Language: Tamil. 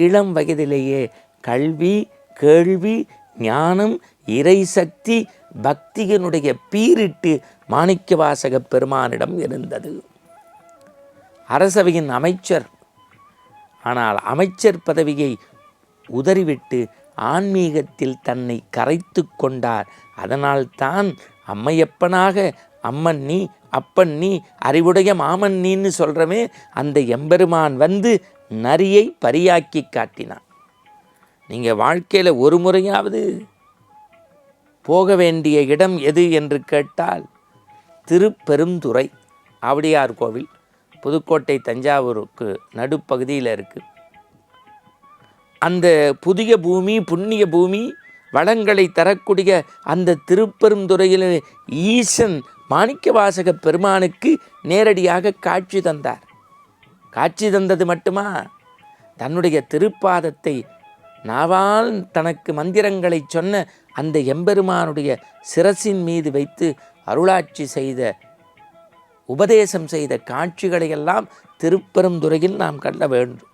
இளம் வயதிலேயே கல்வி கேள்வி ஞானம் இறைசக்தி பக்தியினுடைய பீரிட்டு மாணிக்கவாசக பெருமானிடம் இருந்தது. அரசவையின் அமைச்சர் ஆனால் அமைச்சர் பதவியை உதறிவிட்டு ஆன்மீகத்தில் தன்னை கரைத்து கொண்டார். அதனால் தான் அம்மையப்பனாக அம்மன் நீ அப்பன் நீ அறிவுடைய மாமன் நீன்னு சொல்கிறமே அந்த எம்பெருமான் வந்து நரியை பரியாக்கி காட்டினான். நீங்கள் வாழ்க்கையில் ஒரு முறையாவது போக வேண்டிய இடம் எது என்று கேட்டால் திருப்பெருந்துறை ஆவடியார் கோவில் புதுக்கோட்டை தஞ்சாவூருக்கு நடுப்பகுதியில் இருக்குது அந்த புதிய பூமி புண்ணிய பூமி வளங்களை தரக்கூடிய அந்த திருப்பெருந்துறையில் ஈசன் மாணிக்கவாசக பெருமானுக்கு நேரடியாக காட்சி தந்தார். காட்சி தந்தது மட்டுமா? தன்னுடைய திருப்பாதத்தை நாவால் தனக்கு மந்திரங்களை சொன்ன அந்த எம்பெருமானுடைய சிரசின் மீது வைத்து அருளாட்சி செய்த உபதேசம் செய்த காட்சிகளையெல்லாம் திருப்பெருந்துறையில் நாம் கண்ட வேண்டும்.